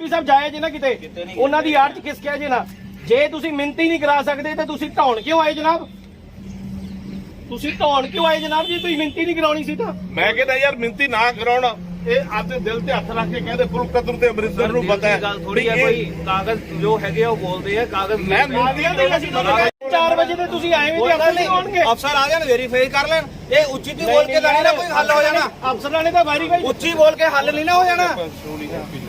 DDP ਸਾਹਿਬ ਜਾਏ ਜੇ ਨਾ ਕਿਤੇ ਉਹਨਾਂ ਦੀ ਆੜ ਚ ਕਿਸ ਕਿਹਾ ਜੇ ਨਾ। ਜੇ ਤੁਸੀਂ ਮਿੰਤੀ ਨਹੀਂ ਕਰਾ ਸਕਦੇ ਤੇ ਤੁਸੀਂ ਢਾਉਣ ਕਿਉਂ ਆਏ ਜਨਾਬ? ਤੁਸੀਂ ਢਾਉਣ ਕਿਉਂ ਆਏ ਜਨਾਬ ਜੀ? ਤੁਸੀਂ ਮਿੰਤੀ ਨਹੀਂ ਕਰਾਉਣੀ ਸੀ ਤਾਂ। ਮੈਂ ਕਹਿੰਦਾ ਯਾਰ ਮਿੰਤੀ ਨਾ ਕਰਾਉਣ। ਇਹ ਆਪਦੇ ਦਿਲ ਤੇ ਹੱਥ ਰੱਖ ਕੇ ਕਹਿੰਦੇ ਫੁੱਲ ਕਦਰ ਤੇ ਅਮਰਿੰਦਰ ਨੂੰ ਪਤਾ ਹੈ। ਗੱਲ ਥੋੜੀ ਹੈ ਵੀ ਇਹ- ਕੋਈ ਕਾਗਜ਼ ਜੋ ਹੈਗੇ ਆ ਉਹ ਬੋਲਦੇ ਆ ਕਾਗਜ਼ ਮੈਂ ਮਿੰਤੀ ਨਹੀਂ ਅਸੀਂ 4 ਵਜੇ ਤੇ ਤੁਸੀਂ ਆਏ ਵੀ ਤੇ ਅਫਸਰ ਨਹੀਂ। ਆਉਣਗੇ। ਅਫਸਰ ਆ ਜਾਣ ਵੈਰੀਫਾਈ ਕਰ ਲੈਣ। ਇਹ ਉੱਚੀ ਤੇ ਬੋਲ ਕੇ ਤਾਂ ਨਾ ਕੋਈ ਹੱਲ ਹੋ ਜਾਣਾ। ਅਫਸਰਾਂ ਨੇ ਤਾਂ ਵੈਰੀਫਾਈ ਉੱਚੀ ਬੋਲ ਕੇ ਹੱਲ ਨਹੀਂ ਨਾ ਹੋ ਜਾਣਾ।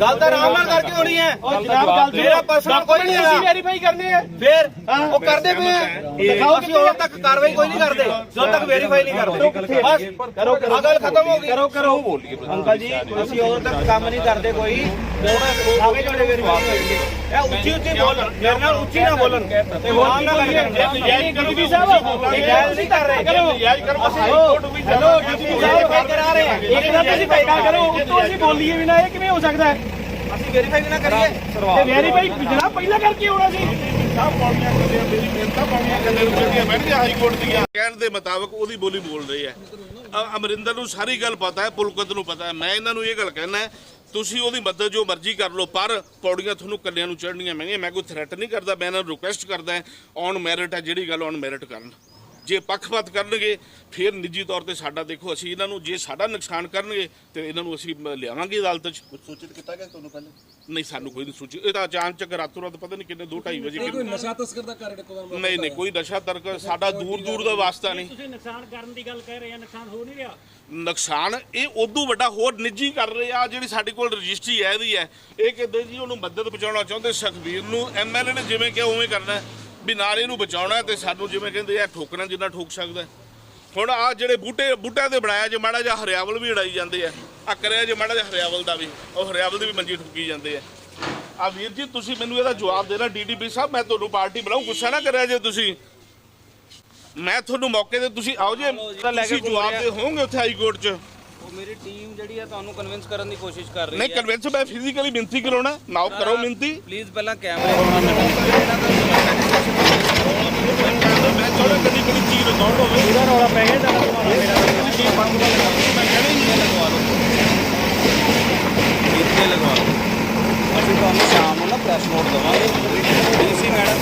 ਗੱਲ ਤਾਂ ਆਰਾਮ ਨਾਲ ਕਰਕੇ ਹੋਣੀ ਹੈ। ਉਹ ਜਨਾਬ ਗੱਲ। ਮੇਰਾ personal ਕੋਈ ਨਹੀਂ ਅਸੀਂ ਹੈਗਾ। ਵੈਰੀਫਾਈ ਕਰਨੇ ਆ। ਫਿਰ ਹਾਂ। ਉਹ ਕਰਦੇ ਪਏ ਆ। ਦਿਖਾਓ ਕਿ ਉਦੋਂ ਤੱਕ ਕਾਰਵਾਈ ਕੋਈ ਨਹੀਂ ਕਰਦੇ। ਜਦੋਂ ਤੱਕ ਵੈਰੀਫਾਈ ਨਹੀਂ ਕਰਦੇ। ਬਸ ਕਰੋ ਕਰੋ। ਆ ਗੱਲ ਖਤਮ ਹੋ ਗਈ। ਕਰੋ ਕਰੋ। ਅੰਕਲ ਜੀ ਅਸੀਂ ਉਦੋਂ ਤੱਕ ਕੰਮ ਨਹੀਂ ਕਰਦੇ ਕੋਈ। ਆਗੇ ਜਿਹੜੇ ਵੈਰੀਫਾਈ ਹੋਣਗੇ ਇਹ ਉੱਚੀ ਉੱਚੀ ਬੋਲਣ ਮੇਰੇ ਨਾਲ ਉੱਚੀ ਨਾ ਬੋਲਣ। ਤੇ ਨਾਲ ਗੱਲ ਇਹ ਡੀਡੀਪੀ ਸਾਹਿਬ ਇਹ ਗੱਲ ਨਹੀਂ ਕਰ ਰਹੇ। ਕਰੋ ਯਾਜ ਕਰੋ। ਅਸੀਂ ਹੈਲੋ ਹੈਲੋ ਡੀਡੀਪੀ ਸਾਹਿਬ ਵੈਰੀਫਾਈ ਕਰਾ ਰਹੇ ਆ ਇੱਕ ਤਾਂ ਤੁਸੀਂ ਪੈਦਾ ਕਰੋ ਉੱਤੋਂ ਅਸੀਂ ਬੋਲੀਏ ਵੀ ਨਾ ਇਹ ਕਿਵੇਂ ਹੋ ਸਕਦਾ ਹੈ? ਅਸੀਂ ਵੈਰੀਫਾਈ ਵੀ ਨਾ ਕਰੀਏ। ਤੇ ਵੈਰੀਫਾਈ ਜਨਾਬ ਪਹਿਲਾਂ ਕਰਕੇ ਆਉਣਾ ਸੀ ਸਾਹਿਬ ਪਾਉਣੀਆਂ ਕਰਦੇ ਆ, ਮੇਰੀ ਮਿਹਨਤਾਂ ਪਾਉਣੀਆਂ ਕਰਦੇ ਨੂੰ ਜਿਹੜੀਆਂ ਬੈਠ ਹਾਈ ਕੋਰਟ ਦੀਆਂ ਕਹਿਣ ਦੇ ਮੁਤਾਬਕ ਉਹਦੀ ਬੋਲੀ ਬੋਲ ਰਹੀ ਹੈ। ਅ- ਅਮਰਿੰਦਰ ਨੂੰ ਸਾਰੀ ਗੱਲ ਪਤਾ ਹੈ ਪੁਲਕਤ ਨੂੰ ਪਤਾ ਹੈ। ਮੈਂ ਇਹਨਾਂ ਨੂੰ ਇਹ ਗੱਲ ਕਹਿਣਾ ਤੁਸੀਂ ਉਹਦੀ ਮਦਦ ਜੋ ਮਰਜ਼ੀ ਕਰ ਲਓ ਪਰ ਪੌੜੀਆਂ ਤੁਹਾਨੂੰ ਕੱਲਿਆਂ ਨੂੰ ਚੜ੍ਹਨੀਆਂ ਮਹਿੰਗੀਆਂ ਮੈਂ ਕੋਈ ਥ੍ਰੈਟ ਨਹੀਂ ਕਰਦਾ ਮੈਂ ਇਹਨਾਂ ਨੂੰ ਰਿਕੁਐਸਟ ਕਰਦਾ ਔਨ ਮੈਰਿਟ ਹੈ ਜਿਹੜੀ ਗੱਲ ਔਨ ਮੈਰਿਟ ਕਰਨ। ਜੇ ਪੱਖਪਾਤ ਕਰਨਗੇ ਫਿਰ ਨਿੱਜੀ ਤੌਰ ਤੇ ਸਾਡਾ ਦੇਖੋ ਅਸੀਂ ਇਹਨਾਂ ਨੂੰ ਜੇ ਸਾਡਾ ਨੁਕਸਾਨ ਕਰਨਗੇ ਤੇ ਇਹਨਾਂ ਨੂੰ ਅਸੀਂ ਲਿਆਵਾਂਗੇ ਅਦਾਲਤ 'ਚ। ਸੂਚਿਤ ਕੀਤਾ ਗਿਆ ਤੁਹਾਨੂੰ ਪਹਿਲੇ? ਨਹੀਂ ਸਾਨੂੰ ਕੋਈ ਨਹੀਂ ਸੂਚੀ ਇਹ ਤਾਂ ਅਚਾਨਕ ਰਾਤੋਂ ਰਾਤ ਪਤਾ ਨਹੀਂ ਕਿੰਨੇ 2:30 ਵਜੇ ਕੋਈ ਨਸ਼ਾ ਤਸਕਰ ਦਾ ਕਾਰਨ ਇੱਕੋ ਨਹੀਂ ਨਹੀਂ ਕੋਈ ਨਸ਼ਾ ਤਰਕ ਸਾਡਾ ਦੂਰ ਦੂਰ ਦਾ ਵਾਸਤਾ ਨਹੀਂ। ਤੁਸੀਂ ਨੁਕਸਾਨ ਕਰਨ ਦੀ ਗੱਲ ਕਹਿ ਰਹੇ ਆ ਨੁਕਸਾਨ ਹੋ ਨਹੀਂ ਰਿਹਾ। ਨੁਕਸਾਨ ਇਹ ਉਦੋਂ ਵੱਡਾ ਹੋਰ ਨਿੱਜੀ ਕਰ ਰਹੇ ਆ ਜਿਹੜੀ ਸਾਡੇ ਕੋਲ ਰਜਿਸਟਰੀ ਹੈ ਇਹਦੀ ਹੈ। ਇਹ ਕਹਿੰਦੇ ਜੀ ਉਹਨੂੰ ਮਦਦ ਪਹੁੰਚਾਉਣਾ ਚਾਹੁੰਦੇ ਸੁਖਬੀਰ ਨੂੰ ਐਮਐਲਏ ਨੇ ਜਿਵੇਂ ਕਿਹਾ ਉਵੇਂ ਕਰਨਾ ਹੈ। ਵੀ ਨਾਲ ਇਹਨੂੰ ਬਚਾਉਣਾ ਤੇ ਸਾਨੂੰ ਜਿਵੇਂ ਕਹਿੰਦੇ ਆ ਠੋਕਣਾ ਜਿੰਨਾ ਠੋਕ ਸਕਦਾ। ਹੁਣ ਆ ਜਿਹੜੇ ਬੂਟੇ ਬੂਟਿਆਂ ਤੇ ਬਣਾਇਆ ਜੇ ਮਾੜਾ ਜਿਹਾ ਹਰਿਆਵਲ ਵੀ ਉਡਾਈ ਜਾਂਦੇ ਆ ਆ ਕਰਿਆ ਜੇ ਮਾੜਾ ਜਿਹਾ ਹਰਿਆਵਲ ਦਾ ਵੀ ਉਹ ਹਰਿਆਵਲ ਦੀ ਵੀ ਮੰਜੀ ਠੁੱਕੀ ਜਾਂਦੇ ਆ। ਆ ਵੀਰ ਜੀ ਤੁਸੀਂ ਮੈਨੂੰ ਇਹਦਾ ਜਵਾਬ ਦੇਣਾ ਡੀਡੀਪੀ ਸਾਹਿਬ ਮੈਂ ਤੁਹਾਨੂੰ ਪਾਰਟੀ ਬਣਾਉ ਗੁੱਸਾ ਨਾ ਕਰਿਆ ਜੇ ਤੁਸੀਂ। ਮੈਂ ਤੁਹਾਨੂੰ ਮੌਕੇ ਤੇ ਤੁਸੀਂ ਆਓ ਜੇ ਤੁਸੀਂ ਜਵਾਬ ਦੇ ਹੋਵੋਗੇ ਉੱਥੇ ਹਾਈ ਕੋਰਟ 'ਚ? ਉਹ ਮੇਰੀ ਟੀਮ ਜਿਹੜੀ ਆ ਤੁਹਾਨੂੰ ਕਨਵਿੰਸ ਕਰਨ ਦੀ ਕੋਸ਼ਿਸ਼ ਕਰ ਰਹੀ ਨਹੀਂ ਹੈ ਕਨਵਿੰਸ ਮੈਂ ਫਿਜ਼ੀਕਲੀ ਮਿੰਤੀ ਕਰਾਉਣਾ ਨਾਓ ਕਰੋ ਮਿੰਤੀ। ਪਲੀਜ਼ ਪਹਿਲਾਂ ਕੈਮਰੇ ਮੈਂ ਚਾਹੁੰਦਾ ਕਦੀ ਕਦੀ ਚੀਜ਼ ਰਿਕਾਰਡ ਹੋਵੇ। ਇਹਦਾ ਰੌਲਾ ਪੈ ਗਿਆ ਤਾਂ ਇੱਥੇ ਲਗਵਾ ਲਓ। ਅਸੀਂ ਤੁਹਾਨੂੰ ਸ਼ਾਮ ਨੂੰ ਨਾ ਪ੍ਰੈਸ ਨੋਟ ਦਵਾਂਗੇ। ਡੀਸੀ ਮੈਡਮ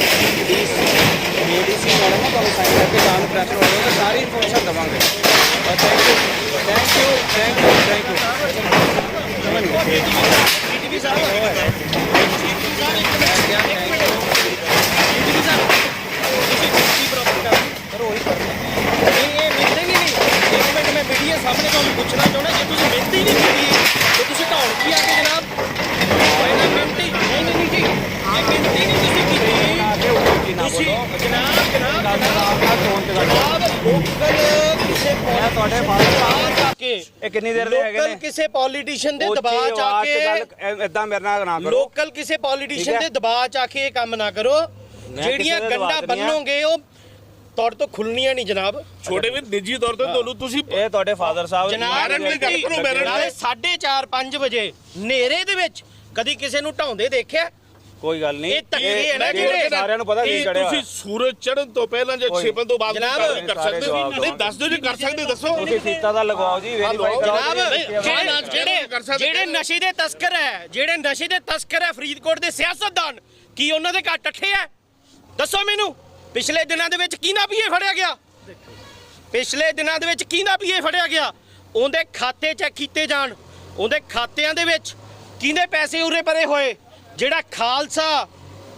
ਡੀਸੀ ਮੈਡਮ ਨਾ ਤੁਹਾਨੂੰ ਸਾਈਨ ਕਰਕੇ ਸ਼ਾਮ ਨੂੰ ਪ੍ਰੈਸ ਨੋਟ ਦਵਾਂਗੇ। ਸਾਰੀ ਇਨਫੋਰਮੇਸ਼ਨ ਦਵਾਂਗੇ। Thank you thank you thank you thank you ਨਹੀਂ ਇਹ ਮਿਲਦੇ ਨਹੀਂ ਨਹੀਂ ਇੱਕ ਮਿੰਟ ਮੈਂ ਮੀਡੀਆ ਸਾਹਮਣੇ ਤੁਹਾਨੂੰ ਪੁੱਛਣਾ ਚਾਹੁੰਦਾ ਜੇ ਤੁਸੀਂ ਮਿਹਨਤੀ ਨਹੀਂ ਕੀਤੀ ਤੇ ਤੁਸੀਂ ਢਾਉਣ ਕੀ ਆ ਕੇ ਜਨਾਬ ਪਹਿਲਾਂ ਮਿਹਨਤੀ ਨਹੀਂ ਨਹੀਂ ਨਹੀਂ ਜੀ ਇਹ ਮਿਹਨਤੀ ਨਹੀਂ ਤੁਸੀਂ ਕੀਤੀ ਤੁਸੀਂ ਜਨਾਬ ਜਨਾਬ ਜਨਾਬ ਲੋਕਲ ਕਿਸੇ ਤੁਹਾਡੇ ਬਾਰੇ ਜਾ ਕੇ ਇਹ ਕਿੰਨੀ ਦੇਰ ਦੇ ਹੈਗੇ ਲੋਕਲ ਨੇ ਕਿਸੇ ਪੋਲੀਟੀਸ਼ੀਅਨ ਦੇ ਉੱਚੀ ਦਬਾਅ ਚ ਆ ਆਵਾਜ਼ 'ਚ ਕੇ ਗੱਲ ਇਦਾਂ ਮੇਰੇ ਨਾਲ ਨਾ ਕਰੋ ਲੋਕਲ ਕਿਸੇ ਪੋਲੀਟੀਸ਼ੀਅਨ ਠੀਕ ਦੇ ਹੈ। ਦਬਾਅ ਚ ਆ ਕੇ ਇਹ ਕੰਮ ਨਾ ਕਰੋ ਕਿਸੇ ਜਿਹੜੀਆਂ ਦੇ ਗੰਡਾ ਦਬਾਅ 'ਚ ਨਹੀਂ ਆ। ਬੰਨੋਗੇ ਉਹ ਤੁਹਾਡੇ ਤੋਂ ਖੁੱਲਣੀਆਂ ਨਹੀਂ ਜਨਾਬ ਛੋਟੇ ਵੀਰ ਨਿੱਜੀ ਤੌਰ ਤੇ ਤੁਹਾਨੂੰ ਤੁਸੀਂ ਇਹ ਤੁਹਾਡੇ ਫਾਦਰ ਸਾਹਿਬ ਜਨਾਬ ਮੈਰਿਟ ਦੀ ਗੱਲ ਕਰੋ, ਮੈਰਿਟ ਦੀ। ਨਾਲੇ 4:30 5 ਵਜੇ ਹਨੇਰੇ ਦੇ ਵਿੱਚ ਕਦੀ ਕਿਸੇ ਨੂੰ ਢਾਉਂਦੇ ਦੇਖਿਆ ਕੋਈ ਗੱਲ ਨਹੀਂ। ਇਹ ਧੱਕੇ ਹੈ ਨਾ ਜਿਹੜੇ ਸਾਰਿਆਂ ਨੂੰ ਪਤਾ ਕੀ ਚੜਿਆ ਤੁਸੀਂ ਸੂਰਜ ਚੜ੍ਹਨ ਤੋਂ ਪਹਿਲਾਂ ਜਾਂ ਛਿਪਣ ਤੋਂ ਬਾਅਦ ਕਰ ਸਕਦੇ ਹੋ। ਨਹੀਂ ਦੱਸ ਦਿਓ ਜੇ ਕਰ ਸਕਦੇ ਦੱਸੋ। ਤੁਸੀਂ ਫੀਤਾ ਦਾ ਲਗਵਾਓ ਜੀ ਵੈਰੀਫਾਈ ਜਨਾਬ। ਜਿਹੜੇ ਨਸ਼ੇ ਦੇ ਤਸਕਰ ਹੈ ਜਿਹੜੇ ਨਸ਼ੇ ਦੇ ਤਸਕਰ ਹੈ ਫਰੀਦਕੋਟ ਦੇ ਸਿਆਸਤਦਾਨ ਕੀ ਉਹਨਾਂ ਦੇ ਘਰ ਟੱਠੇ ਹੈ? ਦੱਸੋ ਮੈਨੂੰ। ਪਿਛਲੇ ਦਿਨਾਂ ਦੇ ਵਿੱਚ ਕਿਹਨਾਂ ਪੀਏ ਫੜਿਆ ਗਿਆ? ਪਿਛਲੇ ਦਿਨਾਂ ਦੇ ਵਿੱਚ ਕਿਹਨਾਂ ਪੀਏ ਫੜਿਆ ਗਿਆ? ਉਹਦੇ ਖਾਤੇ ਚੈੱਕ ਕੀਤੇ ਜਾਣ। ਉਹਦੇ ਖਾਤਿਆਂ ਦੇ ਵਿੱਚ ਕਿਹਦੇ ਪੈਸੇ ਉਰੇ ਪਰੇ ਹੋਏ? ਜਿਹੜਾ ਖਾਲਸਾ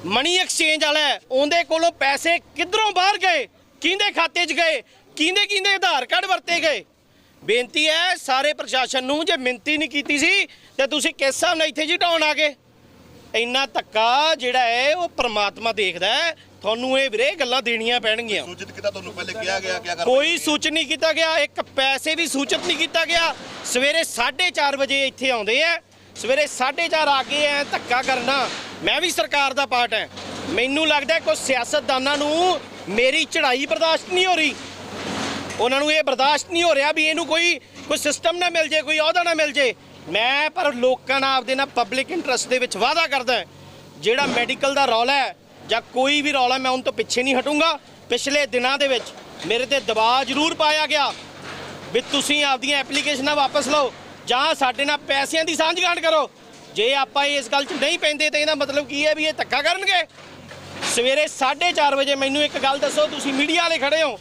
ਮਨੀ ਐਕਸਚੇਂਜ ਵਾਲਾ ਉਹਦੇ ਕੋਲੋਂ ਪੈਸੇ ਕਿੱਧਰੋਂ ਬਾਹਰ ਗਏ? ਕਿਹਦੇ ਖਾਤੇ 'ਚ ਗਏ? ਕਿਹਦੇ ਕਿਹਦੇ ਆਧਾਰ ਕਾਰਡ ਵਰਤੇ ਗਏ? ਬੇਨਤੀ ਹੈ ਸਾਰੇ ਪ੍ਰਸ਼ਾਸਨ ਨੂੰ ਜੇ ਮਿੰਤੀ ਨਹੀਂ ਕੀਤੀ ਸੀ ਤੇ ਤੁਸੀਂ ਕਿਸ ਹਿਸਾਬ ਨਾਲ ਇੱਥੇ ਜੀ ਢਾਉਣ ਆ ਗਏ? ਇੰਨਾ ਧੱਕਾ ਜਿਹੜਾ ਹੈ ਉਹ ਪ੍ਰਮਾਤਮਾ ਦੇਖਦਾ ਹੈ। ਤੁਹਾਨੂੰ ਇਹ ਵੀਰੇ ਗੱਲਾਂ ਦੇਣੀਆਂ ਪੈਣਗੀਆਂ। ਸੂਚਿਤ ਕੀਤਾ ਤੁਹਾਨੂੰ ਪਹਿਲੇ ਕਿਹਾ ਗਿਆ ਕਿ ਅਗਰ ਕੋਈ ਸੂਚਨ ਨਹੀਂ ਕੀਤਾ ਗਿਆ ਇੱਕ ਪੈਸੇ ਵੀ ਸੂਚਿਤ ਨਹੀਂ ਕੀਤਾ ਗਿਆ। ਸਵੇਰੇ 4:30 ਵਜੇ ਇੱਥੇ ਆਉਂਦੇ ਆ। ਸਵੇਰੇ 4:30 ਆ ਕੇ ਐ ਧੱਕਾ ਕਰਨਾ, ਮੈਂ ਵੀ ਸਰਕਾਰ ਦਾ ਪਾਰਟ ਹੈ ਮੈਨੂੰ ਲੱਗਦਾ ਕੋਈ ਸਿਆਸਤਦਾਨਾਂ ਨੂੰ ਮੇਰੀ ਚੜ੍ਹਾਈ ਬਰਦਾਸ਼ਤ ਨਹੀਂ ਹੋ ਰਹੀ। ਉਹਨਾਂ ਨੂੰ ਇਹ ਬਰਦਾਸ਼ਤ ਨਹੀਂ ਹੋ ਰਿਹਾ ਵੀ ਇਹਨੂੰ ਕੋਈ ਕੋਈ ਸਿਸਟਮ ਨਾ ਮਿਲ ਜੇ, ਕੋਈ ਅਹੁਦਾ ਨਾ ਮਿਲ ਜੇ। ਮੈਂ ਪਰ ਲੋਕਾਂ ਨਾਲ ਆਪਦੇ ਨਾਲ ਪਬਲਿਕ ਇੰਟਰਸਟ ਦੇ ਵਿੱਚ ਵਾਅਦਾ ਕਰਦਾ ਜਿਹੜਾ ਮੈਡੀਕਲ ਦਾ ਰੌਲਾ ਹੈ ਜਾਂ ਕੋਈ ਵੀ ਰੌਲਾ, ਮੈਂ ਉਹਨਾਂ ਤੋਂ ਪਿੱਛੇ ਨਹੀਂ ਹਟੂੰਗਾ। ਪਿਛਲੇ ਦਿਨਾਂ ਦੇ ਵਿੱਚ ਮੇਰੇ ਤੇ ਦਬਾਅ ਜ਼ਰੂਰ ਪਾਇਆ ਗਿਆ ਵੀ ਤੁਸੀਂ ਆਪਦੀਆਂ ਐਪਲੀਕੇਸ਼ਨਾਂ ਵਾਪਸ ਲਓ। ਜਾਂ ਸਾਡੇ ਨਾਲ ਪੈਸਿਆਂ ਦੀ ਸਾਂਝ ਸਾਂਝਗਾਂਠ ਕਰੋ। ਜੇ ਆਪਾਂ ਇਸ ਗੱਲ 'ਚ ਨਹੀਂ ਪੈਂਦੇ ਤਾਂ ਇਹਦਾ ਮਤਲਬ ਕੀ ਹੈ ਵੀ ਇਹ ਧੱਕਾ ਕਰਨਗੇ? ਸਵੇਰੇ 4:30 ਵਜੇ ਮੈਨੂੰ ਇੱਕ ਗੱਲ ਦੱਸੋ, ਤੁਸੀਂ ਮੀਡੀਆ ਵਾਲੇ ਖੜੇ ਹੋ।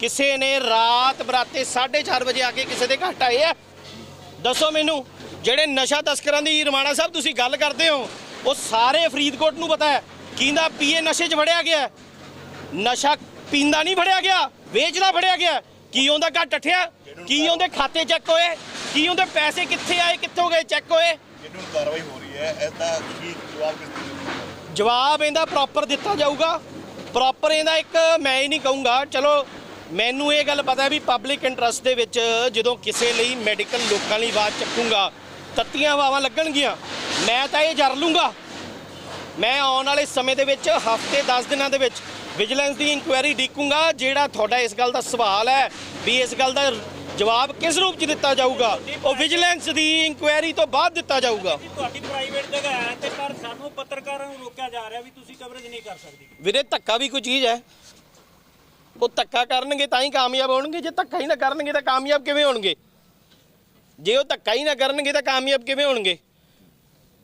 ਕਿਸੇ ਨੇ ਰਾਤ ਬਰਾਤੇ 4:30 ਵਜੇ ਆ ਕੇ ਕਿਸੇ ਦੇ ਘਰ ਆਏ ਆ? ਦੱਸੋ ਮੈਨੂੰ, ਜਿਹੜੇ ਨਸ਼ਾ ਤਸਕਰਾਂ ਦੀ ਰਮਾਣਾ ਸਾਹਿਬ ਤੁਸੀਂ ਗੱਲ ਕਰਦੇ ਹੋ, ਉਹ ਸਾਰੇ ਫਰੀਦਕੋਟ ਨੂੰ ਪਤਾ ਹੈ। ਕਿਹਦਾ ਪੀਏ ਨਸ਼ੇ 'ਚ ਫੜਿਆ ਗਿਆ? ਨਸ਼ਾ ਪੀਂਦਾ ਨਹੀਂ ਫੜਿਆ ਗਿਆ, ਵੇਚਦਾ ਫੜਿਆ ਗਿਆ। ਕੀ ਉਹਦਾ ਘਰ ਟੱਠਿਆ ਕੀ ਉਹਦੇ ਖਾਤੇ ਚੈੱਕ ਹੋਏ? ਕੀ ਉਹਦੇ ਪੈਸੇ ਕਿੱਥੇ ਆਏ ਕਿੱਥੋਂ ਗਏ ਚੈੱਕ ਹੋਏ? ਜਿਹਨੂੰ ਕਾਰਵਾਈ ਹੋ ਰਹੀ ਹੈ ਐਸਾ ਕੀ ਜਵਾਬ ਕਿਸ ਤਰ੍ਹਾਂ ਜਵਾਬ ਇਹਦਾ ਪ੍ਰੋਪਰ ਦਿੱਤਾ ਜਾਊਗਾ। ਪ੍ਰੋਪਰ ਇਹਦਾ ਇੱਕ ਮੈਂ ਹੀ ਨਹੀਂ ਕਹੂੰਗਾ ਚਲੋ ਮੈਨੂੰ ਇਹ ਗੱਲ ਪਤਾ ਵੀ ਪਬਲਿਕ ਇੰਟਰਸਟ ਦੇ ਵਿੱਚ ਜਦੋਂ ਕਿਸੇ ਲਈ ਮੈਡੀਕਲ ਲੋਕਾਂ ਲਈ ਆਵਾਜ਼ ਚੱਕੂੰਗਾ ਤੱਤੀਆਂ ਵਾਵਾਂ ਲੱਗਣਗੀਆਂ ਮੈਂ ਤਾਂ ਇਹ ਜਰ ਲੂੰਗਾ। ਮੈਂ ਆਉਣ ਵਾਲੇ ਸਮੇਂ ਦੇ ਵਿੱਚ ਹਫ਼ਤੇ 10 ਦਿਨਾਂ ਦੇ ਵਿੱਚ ਵਿਜੀਲੈਂਸ ਦੀ ਇਨਕੁਆਇਰੀ ਡੀਕੂੰਗਾ ਜਿਹੜਾ ਤੁਹਾਡਾ ਇਸ ਗੱਲ ਦਾ ਸਵਾਲ ਹੈ ਵੀ ਇਸ ਗੱਲ ਦਾ ਜਵਾਬ ਕਿਸ ਰੂਪ 'ਚ ਦਿੱਤਾ ਜਾਊਗਾ? ਉਹ ਵਿਜੀਲੈਂਸ ਦੀ ਇਨਕੁਆਇਰੀ ਤੋਂ ਬਾਅਦ ਦਿੱਤਾ ਜਾਊਗਾ। ਤੁਹਾਡੀ ਪ੍ਰਾਈਵੇਟ ਜਗ੍ਹਾ ਹੈ ਤੇ ਪਰ ਸਾਨੂੰ ਪੱਤਰਕਾਰਾਂ ਨੂੰ ਰੋਕਿਆ ਜਾ ਰਿਹਾ ਵੀ ਤੁਸੀਂ ਕਵਰੇਜ ਨਹੀਂ ਕਰ ਸਕਦੇ। ਵੀਰੇ ਧੱਕਾ ਵੀ ਕੋਈ ਚੀਜ਼ ਹੈ। ਉਹ ਧੱਕਾ ਕਰਨਗੇ ਤਾਂ ਹੀ ਕਾਮਯਾਬ ਹੋਣਗੇ। ਜੇ ਧੱਕਾ ਹੀ ਨਾ ਕਰਨਗੇ ਤਾਂ ਕਾਮਯਾਬ ਕਿਵੇਂ ਹੋਣਗੇ? ਜੇ ਉਹ ਧੱਕਾ ਹੀ ਨਾ ਕਰਨਗੇ ਤਾਂ ਕਾਮਯਾਬ ਕਿਵੇਂ ਹੋਣਗੇ?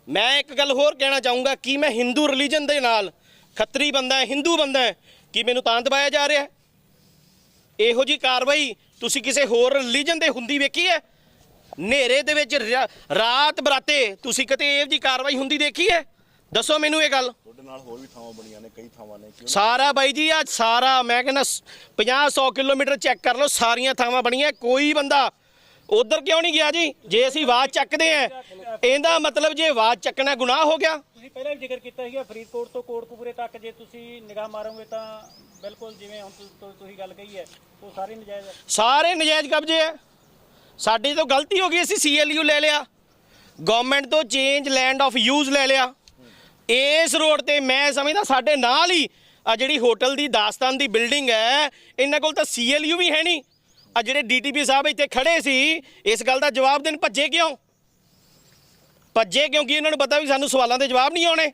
ਮੈਂ ਇੱਕ ਗੱਲ ਹੋਰ ਕਹਿਣਾ ਚਾਹੂੰਗਾ ਕਿ ਮੈਂ ਹਿੰਦੂ ਰਿਲੀਜਨ ਦੇ ਨਾਲ ਖੱਤਰੀ ਬੰਦਾ ਹੈ ਹਿੰਦੂ ਬੰਦਾ ਹੈ ਕਿ ਮੈਨੂੰ ਤਾਂ ਦਬਾਇਆ ਜਾ ਰਿਹਾ ਹੈ? ਇਹੋ ਜੀ ਕਾਰਵਾਈ ਤੁਸੀਂ ਕਿਸੇ ਹੋਰ ਰਿਲੀਜਨ ਦੇ ਹੁੰਦੀ ਵੇਖੀ ਹੈ? ਹਨੇਰੇ ਦੇ ਵਿੱਚ ਰਾ- ਰਾਤ ਬਰਾਤੇ ਤੁਸੀਂ ਕਿਤੇ ਇਹੋ ਜੀ ਕਾਰਵਾਈ ਹੁੰਦੀ ਦੇਖੀ ਹੈ? ਦੱਸੋ ਮੈਨੂੰ ਇਹ ਗੱਲ। ਤੁਹਾਡੇ ਨਾਲ ਹੋਰ ਵੀ ਥਾਵਾਂ ਬਣੀਆਂ ਨੇ ਕਈ ਥਾਵਾਂ ਨੇ ਕਿਉਂ ਸਾਰਾ ਬਾਈ ਜੀ ਆ ਸਾਰਾ ਮੈਂ ਕਹਿੰਦਾ 50 100 ਕਿਲੋਮੀਟਰ ਚੈੱਕ ਕਰ ਲਓ ਸਾਰੀਆਂ ਥਾਵਾਂ ਬਣੀਆਂ ਕੋਈ ਬੰਦਾ ਉਧਰ ਕਿਉਂ ਨਹੀਂ ਗਿਆ ਜੀ? ਜੇ ਅਸੀਂ ਆਵਾਜ਼ ਚੱਕਦੇ ਆ ਇਹਦਾ ਮਤਲਬ ਜੇ ਆਵਾਜ਼ ਚੱਕਣਾ ਗੁਨਾਹ ਹੋ ਗਿਆ ਤੁਸੀਂ ਪਹਿਲਾਂ ਵੀ ਜ਼ਿਕਰ ਕੀਤਾ ਸੀਗਾ, ਫਰੀਦਕੋਟ ਤੋਂ ਕੋਟਕਪੂਰੇ ਤੱਕ ਜੇ ਤੁਸੀਂ ਨਿਗਾਹ ਮਾਰੋਗੇ ਤਾਂ ਬਿਲਕੁਲ ਜਿਵੇਂ ਹੁਣ ਤੁ- ਤੁਸੀਂ ਗੱਲ ਕਹੀ ਹੈ, ਉਹ ਸਾਰੀ ਨਜਾਇਜ਼ ਹੈ। ਸਾਰੇ ਨਜਾਇਜ਼ ਕਬਜ਼ੇ ਹੈ। ਸਾਡੀ ਤੋਂ ਗਲਤੀ ਹੋ ਗਈ, ਅਸੀਂ ਸੀਐਲਯੂ ਲੈ ਲਿਆ। ਗਵਰਨਮੈਂਟ ਤੋਂ ਚੇਂਜ ਲੈਂਡ ਆਫ ਯੂਜ਼ ਲੈ ਲਿਆ। ਇਸ ਰੋਡ ਤੇ ਮੈਂ ਸਮਝਦਾ ਸਾਡੇ ਨਾਲ ਹੀ ਆ ਜਿਹੜੀ ਹੋਟਲ ਦੀ ਦਾਸਤਾਨ ਦੀ ਬਿਲਡਿੰਗ ਹੈ, ਇਹਨਾਂ ਕੋਲ ਤਾਂ ਸੀਐਲਯੂ ਵੀ ਹੈ ਨਹੀਂ। ਆ ਜਿਹੜੇ ਡੀਟੀਪੀ ਸਾਹਿਬ ਇੱਥੇ ਖੜੇ ਸੀ, ਇਸ ਗੱਲ ਦਾ ਜਵਾਬ ਦੇਣ ਭੱਜੇ ਕਿਉਂ? ਭੱਜੇ ਕਿਉਂਕਿ ਇਹਨਾਂ ਨੂੰ ਪਤਾ ਵੀ ਸਾਨੂੰ ਸਵਾਲਾਂ ਦੇ ਜਵਾਬ ਨਹੀਂ ਆਉਣੇ।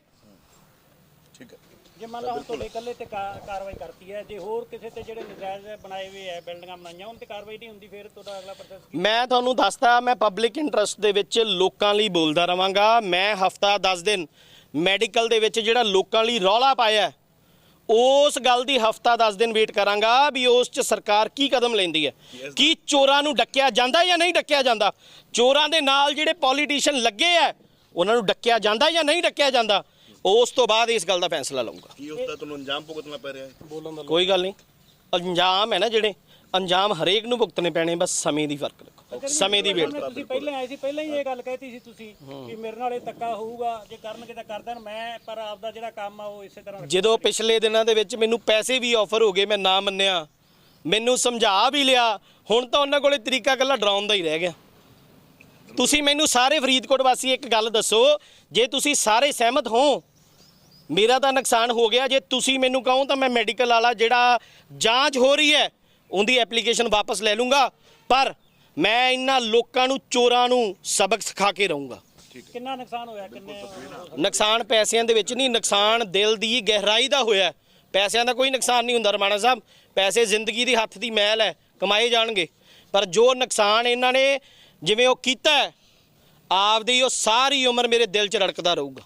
ਠੀਕ ਹੈ। ਜੇ ਮੰਨ ਲਾ ਹੁਣ ਤੁਹਾਡੇ ਇਕੱਲੇ ਤੇ ਕਾ- ਕਾਰਵਾਈ ਕਰਤੀ ਹੈ ਜੇ ਹੋਰ ਕਿਸੇ ਤੇ ਜਿਹੜੇ ਨਜਾਇਜ਼ ਬਣਾਏ ਹੋਏ ਹੈ ਬਿਲਡਿੰਗਾਂ ਬਣਾਈਆਂ ਉਹਨਾਂ ਤੇ ਕਾਰਵਾਈ ਨਹੀਂ ਹੁੰਦੀ ਫਿਰ ਤੁਹਾਡਾ ਅਗਲਾ ਪ੍ਰੋਸੈਸ ਮੈਂ ਤੁਹਾਨੂੰ ਦੱਸਦਾ ਮੈਂ ਪਬਲਿਕ ਇੰਟਰਸਟ ਦੇ ਵਿੱਚ ਲੋਕਾਂ ਲਈ ਬੋਲਦਾ ਰਵਾਂਗਾ। ਮੈਂ ਹਫਤਾ 10 ਦਿਨ ਮੈਡੀਕਲ ਦੇ ਵਿੱਚ ਜਿਹੜਾ ਲੋਕਾਂ ਲਈ ਰੌਲਾ ਪਾਇਆ ਉਸ ਗੱਲ ਦੀ ਹਫਤਾ 10 ਦਿਨ ਵੇਟ ਕਰਾਂਗਾ ਵੀ ਉਸ 'ਚ ਸਰਕਾਰ ਕੀ ਕਦਮ ਲੈਂਦੀ ਹੈ। ਕੀ ਚੋਰਾਂ ਨੂੰ ਡੱਕਿਆ ਜਾਂਦਾ ਜਾਂ ਨਹੀਂ ਡੱਕਿਆ ਜਾਂਦਾ? ਚੋਰਾਂ ਦੇ ਨਾਲ ਜਿਹੜੇ ਪੋਲੀਟੀਸ਼ੀਅਨ ਲੱਗੇ ਆ ਉਹਨਾਂ ਨੂੰ ਡੱਕਿਆ ਜਾਂਦਾ ਜਾਂ ਨਹੀਂ ਡੱਕਿਆ ਜਾਂਦਾ? ਉਸ ਤੋਂ ਬਾਅਦ ਇਸ ਗੱਲ ਦਾ ਫੈਸਲਾ ਲਵਾਂਗਾ ਕੀ ਉਸ ਦਾ ਤੁਹਾਨੂੰ ਅੰਜਾਮ ਭੁਗਤਣਾ ਪੈ ਰਿਹਾ ਹੈ? ਕੋਈ ਗੱਲ ਨਹੀਂ। ਅੰਜਾਮ ਹੈ ਨਾ ਜਿਹੜੇ। ਅੰਜਾਮ ਹਰੇਕ ਨੂੰ ਭੁਗਤਣੇ ਪੈਣੇ ਬਸ ਸਮੇਂ ਦੀ ਫ਼ਰਕ ਰੱਖੋ। ਸਮੇਂ ਦੀ ਵੇਟ ਤੁਸੀਂ ਪਹਿਲਾਂ ਆਏ ਸੀ ਪਹਿਲਾਂ ਹੀ ਇਹ ਗੱਲ ਕਹਿਤੀ ਸੀ ਤੁਸੀਂ ਕਿ ਮੇਰੇ ਨਾਲ ਇਹ ਧੱਕਾ ਹੋਊਗਾ ਜੇ ਕਰਨਗੇ ਤਾਂ ਕਰ ਦੇਣ ਮੈਂ ਪਰ ਆਪਦਾ ਜਿਹੜਾ ਕੰਮ ਆ ਉਹ ਇਸੇ ਤਰ੍ਹਾਂ। ਜਦੋਂ ਪਿਛਲੇ ਦਿਨਾਂ ਦੇ ਵਿੱਚ ਮੈਨੂੰ ਪੈਸੇ ਵੀ ਆਫਰ ਹੋ ਗਏ ਮੈਂ ਨਾ ਮੰਨਿਆ। ਮੈਨੂੰ ਸਮਝਾ ਵੀ ਲਿਆ ਹੁਣ ਤਾਂ ਉਹਨਾਂ ਕੋਲੇ ਤਰੀਕਾ ਕੱਲਾ ਡਰਾਉਣ ਦਾ ਹੀ ਰਹਿ ਗਿਆ। ਤੁਸੀਂ ਮੈਨੂੰ ਸਾਰੇ ਫਰੀਦਕੋਟ ਵਾਸੀ ਇੱਕ ਗੱਲ ਦੱਸੋ ਜੇ ਤੁਸੀਂ ਸਾਰੇ ਸਹਿਮਤ ਹੋ ਮੇਰਾ ਤਾਂ ਨੁਕਸਾਨ ਹੋ ਗਿਆ ਜੇ ਤੁਸੀਂ ਮੈਨੂੰ ਕਹੋ ਤਾਂ ਮੈਂ ਮੈਡੀਕਲ ਵਾਲਾ ਜਿਹੜਾ ਜਾਂਚ ਹੋ ਰਹੀ ਹੈ ਉਹਦੀ ਐਪਲੀਕੇਸ਼ਨ ਵਾਪਸ ਲੈ ਲੂੰਗਾ ਪਰ ਮੈਂ ਇਹਨਾਂ ਲੋਕਾਂ ਨੂੰ ਚੋਰਾਂ ਨੂੰ ਸਬਕ ਸਿਖਾ ਕੇ ਰਹੂੰਗਾ। ਕਿੰਨਾ ਨੁਕਸਾਨ ਹੋਇਆ ਕਿੰਨੇ ਨੁਕਸਾਨ ਪੈਸਿਆਂ ਦੇ ਵਿੱਚ ਨਹੀਂ ਨੁਕਸਾਨ ਦਿਲ ਦੀ ਗਹਿਰਾਈ ਦਾ ਹੋਇਆ। ਪੈਸਿਆਂ ਦਾ ਕੋਈ ਨੁਕਸਾਨ ਨਹੀਂ ਹੁੰਦਾ ਰਮਾਣਾ ਸਾਹਿਬ। ਪੈਸੇ ਜ਼ਿੰਦਗੀ ਦੀ ਹੱਥ ਦੀ ਮੈਲ ਹੈ ਕਮਾਏ ਜਾਣਗੇ। ਪਰ ਜੋ ਨੁਕਸਾਨ ਇਹਨਾਂ ਨੇ ਜਿਵੇਂ ਉਹ ਕੀਤਾ ਆਪਦੀ ਉਹ ਸਾਰੀ ਉਮਰ ਮੇਰੇ ਦਿਲ 'ਚ ਰੜਕਦਾ ਰਹੂਗਾ।